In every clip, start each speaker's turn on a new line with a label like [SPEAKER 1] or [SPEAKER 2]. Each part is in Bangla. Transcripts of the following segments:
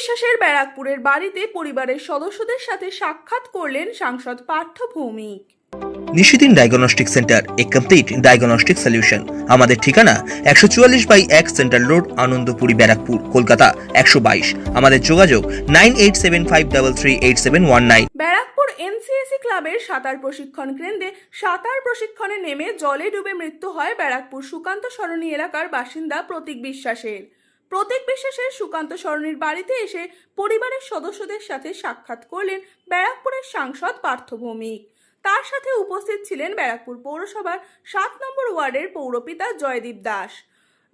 [SPEAKER 1] বিশ্বাসের ব্যারাকপুরের বাড়িতে পরিবারের সদস্যদের সাথে সাক্ষাৎ করলেন সাংসদ পার্থ ভৌমিক।
[SPEAKER 2] নিশিদিন ডায়াগনস্টিক সেন্টার এ কমপ্লিট ডায়াগনস্টিক সলিউশন আমাদের ঠিকানা একশো চুয়াল্লিশ বাই এক সেন্ট্রাল রোড আনন্দপুরি ব্যারাকপুর কলকাতা একশো বাইশ। আমাদের যোগাযোগ nine eight seven five double three eight seven one nine.
[SPEAKER 1] Barrackpore NCAC ক্লাবের সাঁতার প্রশিক্ষণ কেন্দ্রে সাঁতার প্রশিক্ষণে নেমে জলে ডুবে মৃত্যু হয় ব্যারাকপুর সুকান্ত সরণী এলাকার বাসিন্দা প্রতীক বিশ্বাসের। প্রতীক বিশ্বাসের সুকান্ত সরণীর বাড়িতে এসে পরিবারের সদস্যদের সাথে সাক্ষাৎ করলেন ব্যারাকপুরের সাংসদ পার্থ ভৌমিক। তার সাথে উপস্থিত ছিলেন ব্যারাকপুর পৌরসভার সাত নম্বর ওয়ার্ডের পৌরপিতা জয়দীপ দাস।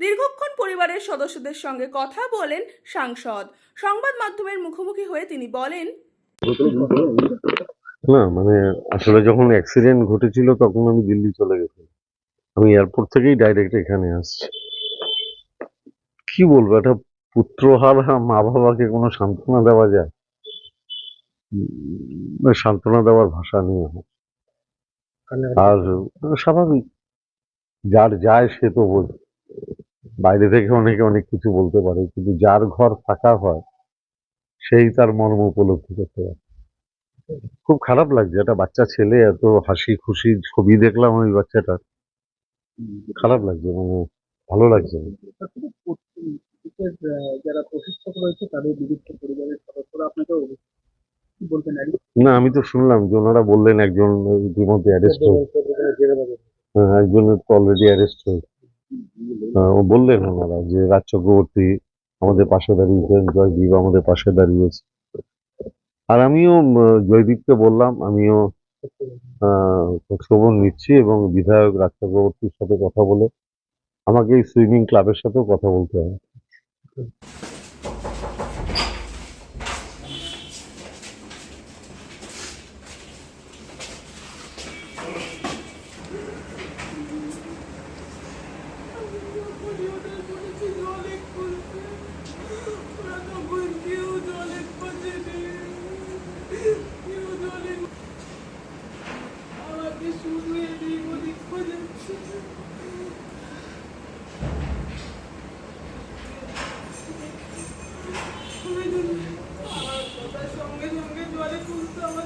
[SPEAKER 1] দীর্ঘক্ষণ পরিবারের সদস্যদের সঙ্গে কথা বলেন সাংসদ। সংবাদ মাধ্যমের মুখোমুখি হয়ে তিনি বলেন,
[SPEAKER 3] না মানে আসলে যখন অ্যাক্সিডেন্ট ঘটেছিল তখন আমি দিল্লি চলে গেছি আমি এয়ারপোর্ট থেকেই ডাইরেক্ট এখানে আসছি। কি বলব? একটা পুত্র হারা মা বাবাকে কোনো সান্ত্বনা দেওয়া যায়? সান্ত্বনা দেওয়ার ভাষা আমার আর স্বাভাবিক। যার যায় সে তো বোঝে। বাইরে থেকে অনেকে অনেক কিছু বলতে পারে, কিন্তু যার ঘর ফাঁকা হয়, সেই তার মর্ম উপলব্ধি করতে পারে। খুব খারাপ লাগছে। একটা বাচ্চা ছেলে, এত হাসি খুশি ছবি দেখলাম ওই বাচ্চাটার। খারাপ লাগছে মানে ভালো লাগছে না। আমি তো শুনলাম যে ওনারা বললেন একজন ইতিমধ্যে অ্যারেস্ট হয়েছে হ্যাঁ, একজনের তো অলরেডি অ্যারেস্ট হয়েছে হ্যাঁ, ও বললেন ওনারা যে রাজ চক্রবর্তী আমাদের পাশে দাঁড়িয়েছেন জয়দীপ আমাদের পাশে দাঁড়িয়েছে আর আমিও জয়দীপকে বললাম আমিও খোঁজখবর নিচ্ছি এবং বিধায়ক রাজ চক্রবর্তীর সাথে কথা বলে আমাকে এই সুইমিং ক্লাবের সাথেও কথা বলতে হবে
[SPEAKER 1] সঙ্গে সঙ্গে জলে তুলতে আমার ছেলেটা আমার চলেছে